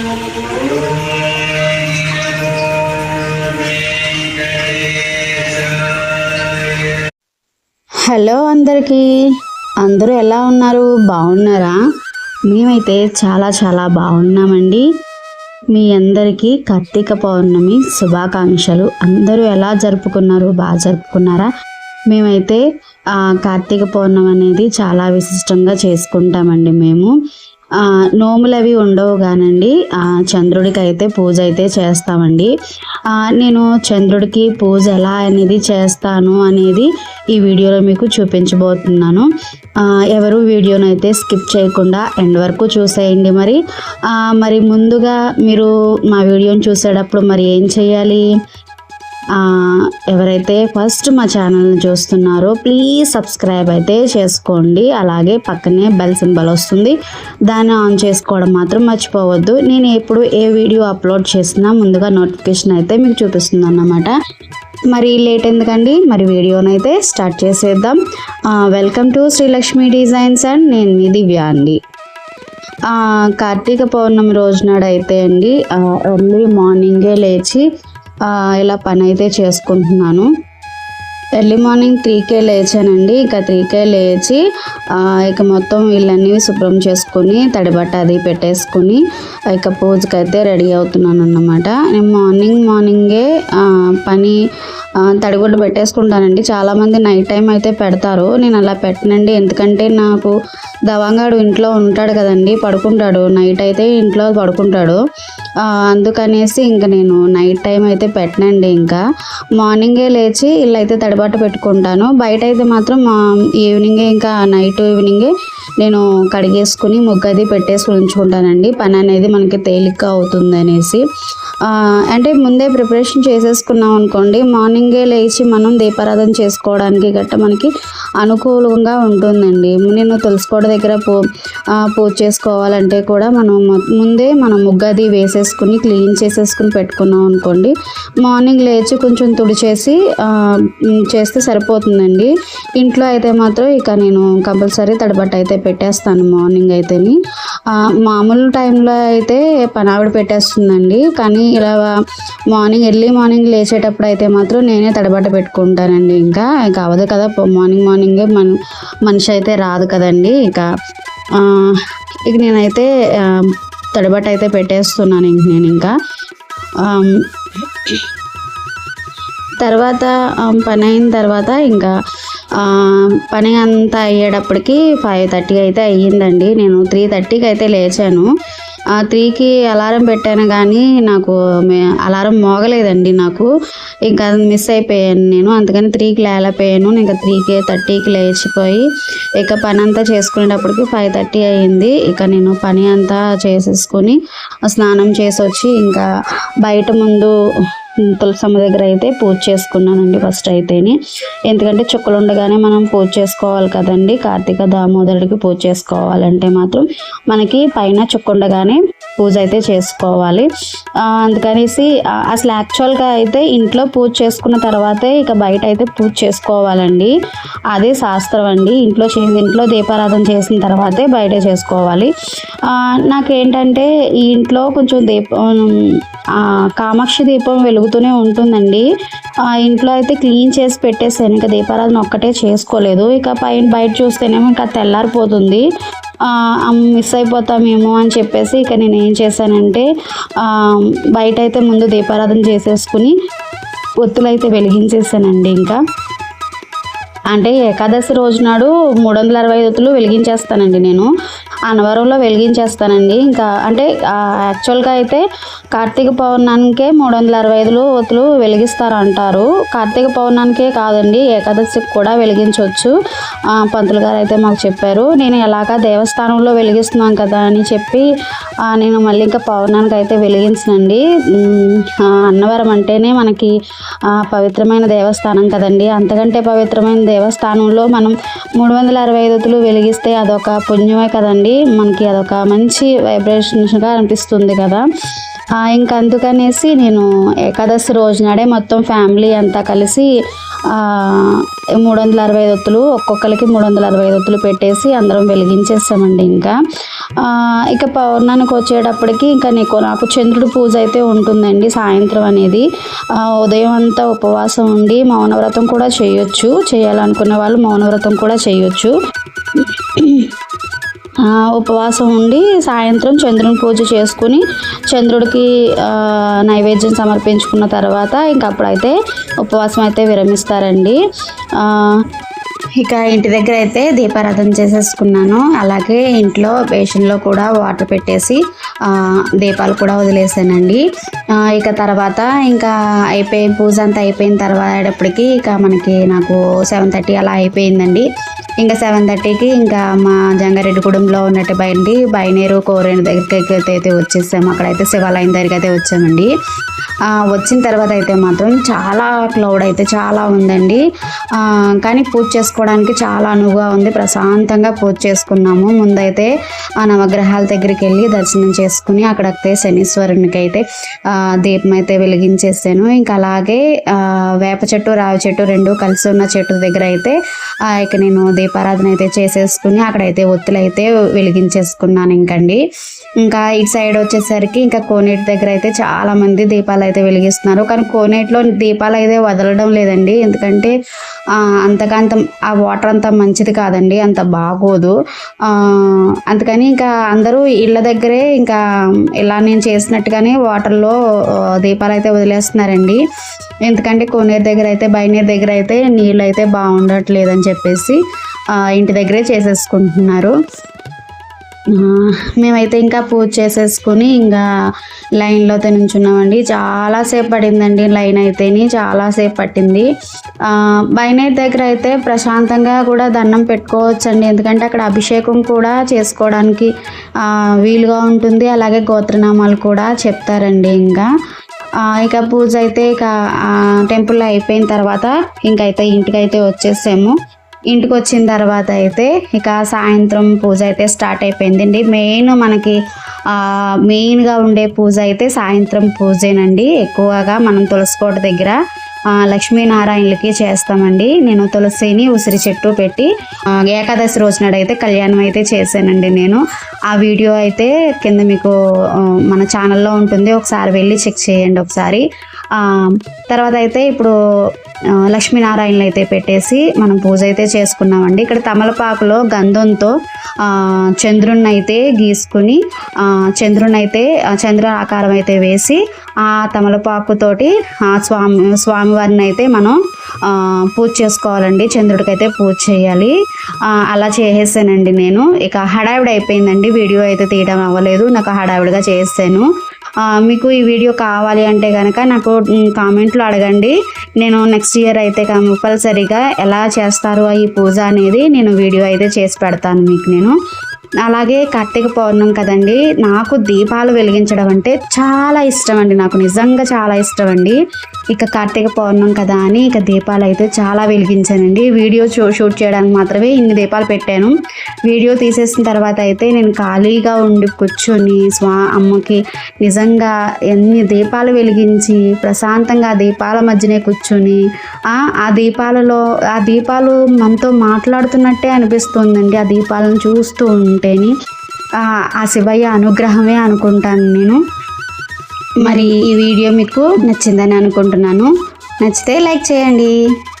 Hello అందరికీ. అందరూ ఎలా ఉన్నారు? బాగున్నారా? మేమైతే చాలా చాలా బాగున్నామండి. మీ అందరికీ కార్తీక పౌర్ణమి శుభాకాంక్షలు. అందరూ ఎలా జరుపుకున్నారు? బాగా జరుపుకున్నారా? మేమైతే కార్తీక పౌర్ణమి అనేది చాలా విశిష్టంగా చేసుకుంటామండి మేము. నోములు అవి ఉండవు కానండి. చంద్రుడికి అయితే పూజ అయితే చేస్తామండి. నేను చంద్రుడికి పూజ ఎలా అనేది చేస్తాను అనేది ఈ వీడియోలో మీకు చూపించబోతున్నాను. ఎవరు వీడియోను అయితే స్కిప్ చేయకుండా ఎండ్ వరకు చూసేయండి మరి. మరి ముందుగా మీరు మా వీడియోని చూసేటప్పుడు మరి ఏం చేయాలి? ఎవరైతే ఫస్ట్ మా ఛానల్ని చూస్తున్నారో ప్లీజ్ సబ్స్క్రైబ్ అయితే చేసుకోండి. అలాగే పక్కనే బెల్ సింబల్ వస్తుంది. దాన్ని ఆన్ చేసుకోవడం మాత్రం మర్చిపోవద్దు. నేను ఎప్పుడు ఏ వీడియో అప్లోడ్ చేసినా ముందుగా నోటిఫికేషన్ అయితే మీకు చూపిస్తుంది అన్నమాట మరి లేట్ ఎందుకండి? మరి వీడియోనైతే స్టార్ట్ చేసేద్దాం. Welcome to Sreelakshmi designs and నేను మీ దివ్య అండి. కార్తీక పౌర్ణమి రోజు అయితే అండి ఎర్లీ మార్నింగే లేచి ఇలా పని అయితే చేసుకుంటున్నాను. ఎర్లీ మార్నింగ్ త్రీకే లేచానండి. ఇక త్రీకే లేచి ఇక మొత్తం వీళ్ళన్నీ శుభ్రం చేసుకుని తడిబట్ట అది పెట్టేసుకుని ఇక పూజకి అయితే రెడీ అవుతున్నాను అన్నమాట నేను మార్నింగ్ మార్నింగే పని తడిగుడ్డ పెట్టేసుకుంటానండి. చాలామంది నైట్ టైం అయితే పెడతారు. నేను అలా పెట్టనండి. ఎందుకంటే నాకు దవాంగాడు ఇంట్లో ఉంటాడు కదండి పడుకుంటాడు. నైట్ అయితే ఇంట్లో పడుకుంటాడు. అందుకనేసి ఇంకా నేను నైట్ టైం అయితే పెట్టనండి ఇంకా. మార్నింగే లేచి ఇల్లు అయితే తడిబట్ట పెట్టుకుంటాను. బయట అయితే మాత్రం ఈవినింగే ఇంకా నైట్ ఈవినింగే నేను కడిగేసుకుని ముగ్గు అది పెట్టేసి ఉంచుకుంటానండి. పని అనేది మనకి తేలిక అవుతుంది అనేసి అంటే ముందే ప్రిపరేషన్ చేసేసుకున్నాం అనుకోండి మార్నింగే లేచి మనం దీపారాధన చేసుకోవడానికి గట్ట మనకి అనుకూలంగా ఉంటుందండి. నేను తులసికోట దగ్గర పూ పూజ చేసుకోవాలంటే కూడా మనం ముందే మనం ముగ్గది వేసేసుకుని క్లీన్ చేసేసుకుని పెట్టుకున్నాం అనుకోండి మార్నింగ్ లేచి కొంచెం తుడిచేసి చేస్తే సరిపోతుందండి. ఇంట్లో అయితే మాత్రం ఇక నేను కంపల్సరీ తడబట్ట అయితే పెట్టేస్తాను మార్నింగ్ అయితేని. మామూలు టైంలో అయితే పనావిడ పెట్టేస్తుందండి కానీ ఇలా మార్నింగ్ ఎర్లీ మార్నింగ్ లేచేటప్పుడు అయితే మాత్రం నేనే తడబట్ట పెట్టుకుంటానండి. ఇంకా ఇక అవ్వదు కదా మార్నింగ్ మార్నింగే మన మనిషి అయితే రాదు కదండి. ఇంకా ఇక నేనైతే ఆ, అయితే పెట్టేస్తున్నాను ఇంక నేను ఇంకా. తర్వాత పని అయిన తర్వాత ఇంకా పని అంతా అయ్యేటప్పటికి ఫైవ్ థర్టీ అయితే అయ్యిందండి. నేను త్రీ థర్టీకి అయితే లేచాను. ఆ త్రీకి అలారం పెట్టాను కానీ నాకు అలారం మోగలేదండి నాకు. ఇంకా అది మిస్ అయిపోయాను నేను. అందుకని త్రీకి లేకపోయాను ఇంకా త్రీకి థర్టీకి లేచిపోయి ఇక పని అంతా చేసుకునేటప్పటికి ఫైవ్ థర్టీ అయ్యింది ఇక నేను పని అంతా చేసేసుకొని స్నానం చేసి వచ్చి ఇంకా బయట ముందు తులసమ్మ దగ్గర అయితే పూజ చేసుకున్నానండి ఫస్ట్ అయితేని. ఎందుకంటే చుక్కలు ఉండగానే మనం పూజ చేసుకోవాలి కదండి. కార్తీక దామోదరుడికి పూజ చేసుకోవాలంటే మాత్రం మనకి పైన చుక్కుండగానే పూజ అయితే చేసుకోవాలి. అందుకనేసి అసలు యాక్చువల్గా అయితే ఇంట్లో పూజ చేసుకున్న తర్వాతే ఇక బయట అయితే పూజ చేసుకోవాలండి. అదే శాస్త్రం అండి. ఇంట్లో చే ఇంట్లో దీపారాధన చేసిన తర్వాతే బయట చేసుకోవాలి. నాకేంటంటే ఈ ఇంట్లో కొంచెం దీపం కామాక్షి దీపం వెలుగు వెలుగుతూనే ఉంటుందండి. ఆ ఇంట్లో అయితే క్లీన్ చేసి పెట్టేసాను ఇంకా దీపారాధన ఒక్కటే చేసుకోలేదు. ఇక పైన బయట చూస్తేనేమో ఇంకా తెల్లారిపోతుంది. మిస్ అయిపోతామేమో అని చెప్పేసి ఇక నేను ఏం చేశానంటే బయట అయితే ముందు దీపారాధన చేసేసుకుని ఒత్తులు అయితే వెలిగించేసానండి ఇంకా. అంటే ఏకాదశి రోజు నాడు మూడు వందల అరవై ఐదులు వెలిగించేస్తానండి నేను. అన్నవరంలో వెలిగించేస్తానండి. ఇంకా అంటే యాక్చువల్గా అయితే కార్తీక పౌర్ణానికే మూడు వందల అరవై ఐదులు ఒత్తులు వెలిగిస్తారు అంటారు కార్తీక పౌర్ణానికే కాదండి ఏకాదశికి కూడా వెలిగించవచ్చు ఆ, పంతులు గారు అయితే మాకు చెప్పారు. నేను ఎలాగా దేవస్థానంలో వెలిగిస్తున్నాం కదా అని చెప్పి నేను మళ్ళీ ఇంకా పౌర్ణానికి అయితే వెలిగించనండి. అన్నవరం అంటేనే మనకి పవిత్రమైన దేవస్థానం కదండి. అంతకంటే పవిత్రమైన దేవస్థానంలో మనం మూడు వందల అరవై ఐదు వెలిగిస్తే అదొక పుణ్యమే కదండి. మనకి అదొక మంచి వైబ్రేషన్గా అనిపిస్తుంది కదా. ఇంకా అందుకనేసి నేను ఏకాదశి రోజు నాడే మొత్తం ఫ్యామిలీ అంతా కలిసి మూడు వందల అరవై ఒత్తులు ఒక్కొక్కరికి మూడు వందల అరవై ఒత్తులు పెట్టేసి అందరం వెలిగించేస్తామండి ఇంకా. ఇక పౌర్ణానికి వచ్చేటప్పటికి ఇంకా నీకు నాకు చంద్రుడు పూజ అయితే ఉంటుందండి సాయంత్రం అనేది. ఉదయం అంతా ఉపవాసం ఉండి మౌనవ్రతం కూడా చేయొచ్చు. చేయాలనుకునే వాళ్ళు మౌనవ్రతం కూడా చేయొచ్చు. ఉపవాసం ఉండి సాయంత్రం చంద్రుని పూజ చేసుకుని చంద్రుడికి నైవేద్యం సమర్పించుకున్న తర్వాత ఇంక అప్పుడైతే ఉపవాసం అయితే విరమిస్తారండి. ఇక ఇంటి దగ్గర అయితే దీపారాధన చేసేసుకున్నాను. అలాగే ఇంట్లో బేషన్లో కూడా వాటర్ పెట్టేసి దీపాలు కూడా వదిలేసానండి. ఇక తర్వాత ఇంకా అయిపోయి పూజ అంతా అయిపోయిన తర్వాతప్పటికి ఇక మనకి నాకు సెవెన్ థర్టీ అలా అయిపోయిందండి. ఇంకా సెవెన్ థర్టీకి ఇంకా మా జంగారెడ్డిగూడెంలో ఉన్నట్టు బయటి బయనేరు కోరేరు దగ్గరికి అయితే వచ్చేసాము. అక్కడైతే శివాలయం దగ్గరికి అయితే వచ్చామండి. వచ్చిన తర్వాత అయితే మాత్రం చాలా క్లౌడ్ అయితే చాలా ఉందండి. కానీ పూజ చేసుకోవడానికి చాలా అనువుగా ఉంది. ప్రశాంతంగా పూజ చేసుకున్నాము. ముందైతే ఆ నవగ్రహాల దగ్గరికి వెళ్ళి దర్శనం చేసుకుని అక్కడైతే శనీశ్వరునికి అయితే దీపం అయితే వెలిగించేసాను. ఇంకా అలాగే వేప చెట్టు రావి చెట్టు రెండు కలిసి ఉన్న చెట్టు దగ్గర అయితే ఇక నేను దీపారాధన అయితే చేసేసుకుని అక్కడైతే ఒత్తులు అయితే వెలిగించేసుకున్నాను ఇంకండి. ఇంకా ఈ సైడ్ వచ్చేసరికి ఇంకా కోనేటి దగ్గర అయితే చాలా మంది దీపాలు అయితే వెలిగిస్తున్నారు. కానీ కోనేటిలో దీపాలు అయితే వదలడం లేదండి. ఎందుకంటే అంతకంత ఆ ఆ వాటర్ అంత మంచిది కాదండి అంత బాగోదు. అందుకని ఇంకా అందరూ ఇళ్ళ దగ్గరే ఇంకా ఇలా నేను చేసినట్టుగానే వాటర్లో దీపాలు అయితే వదిలేస్తున్నారండి. ఎందుకంటే కోనేరు దగ్గర అయితే బయనేరు దగ్గర అయితే నీళ్ళు అయితే బాగుండట్లేదని చెప్పేసి ఇంటి దగ్గరే చేసేసుకుంటున్నారు. మేమైతే ఇంకా పూజ చేసేసుకుని ఇంకా లైన్లో నించున్నామండి. నుంచున్నామండి చాలాసేపు పడిందండి లైన్ అయితేని చాలాసేపు పట్టింది. ఆ, బైనేట్ దగ్గర అయితే ప్రశాంతంగా కూడా దండం పెట్టుకోవచ్చండి. ఎందుకంటే అక్కడ అభిషేకం కూడా చేసుకోవడానికి వీలుగా ఉంటుంది. అలాగే గోత్రనామాలు కూడా చెప్తారండి ఇంకా. ఇక పూజ అయితే ఇక టెంపుల్లో అయిపోయిన తర్వాత ఇంకైతే ఇంటికైతే వచ్చేసాము. ఇంటికి వచ్చిన తర్వాత అయితే ఇక సాయంత్రం పూజ అయితే స్టార్ట్ అయిపోయిందండి. మెయిన్ మనకి మెయిన్గా ఉండే పూజ అయితే సాయంత్రం పూజేనండి. ఎక్కువగా మనం తులసికోట దగ్గర లక్ష్మీనారాయణులకి లక్ష్మీనారాయణలకి చేస్తామండి. నేను తులసిని ఉసిరి చెట్టు పెట్టి ఏకాదశి రోజు నాడైతే కళ్యాణం అయితే చేశానండి నేను. ఆ వీడియో అయితే కింద మీకు మన ఛానల్లో ఉంటుంది. ఒకసారి వెళ్ళి చెక్ చేయండి ఒకసారి. తర్వాత అయితే ఇప్పుడు లక్ష్మీనారాయణలు అయితే పెట్టేసి మనం పూజ అయితే చేసుకున్నామండి. ఇక్కడ తమలపాకులో గంధంతో చంద్రుణ్ణైతే చంద్రుణ్ణి అయితే గీసుకుని ఆ, చంద్రుని అయితే చంద్ర ఆకారం అయితే వేసి ఆ తమలపాకుతోటి ఆ స్వామి స్వామివారిని అయితే మనం పూజ చేసుకోవాలండి. చంద్రుడికి అయితే పూజ చేయాలి. అలా చేసేసానండి నేను. ఇక హడావిడి అయిపోయిందండి. వీడియో అయితే తీయడం అవ్వలేదు. నాకు హడావిడిగా చేసాను. మీకు ఈ వీడియో కావాలి అంటే కనుక నాకు కామెంట్లో అడగండి. నేను నెక్స్ట్ ఇయర్ అయితే కంపల్సరీగా ఎలా చేస్తారు ఈ పూజ అనేది నేను వీడియో అయితే చేసి పెడతాను మీకు నేను. అలాగే కార్తీక పౌర్ణం కదండి నాకు దీపాలు వెలిగించడం అంటే చాలా ఇష్టం అండి నాకు నిజంగా చాలా ఇష్టం అండి ఇక కార్తీక పౌర్ణం కదా అని ఇక దీపాలు అయితే చాలా వెలిగించానండి. వీడియో షూ- షూట్ చేయడానికి మాత్రమే ఇన్ని దీపాలు పెట్టాను. వీడియో తీసేసిన తర్వాత అయితే నేను ఖాళీగా ఉండి కూర్చొని స్వా అమ్మకి నిజంగా ఎన్ని దీపాలు వెలిగించి ప్రశాంతంగా ఆ దీపాల మధ్యనే కూర్చొని ఆ ఆ దీపాలలో ఆ దీపాలు మనతో మాట్లాడుతున్నట్టే అనిపిస్తుందండి. ఆ దీపాలను చూస్తూ ఉంటేని ఆ ఆ శివయ్య అనుగ్రహమే అనుకుంటాను నేను. మరి ఈ వీడియో మీకు నచ్చిందని అనుకుంటున్నాను. నచ్చితే లైక్ చేయండి.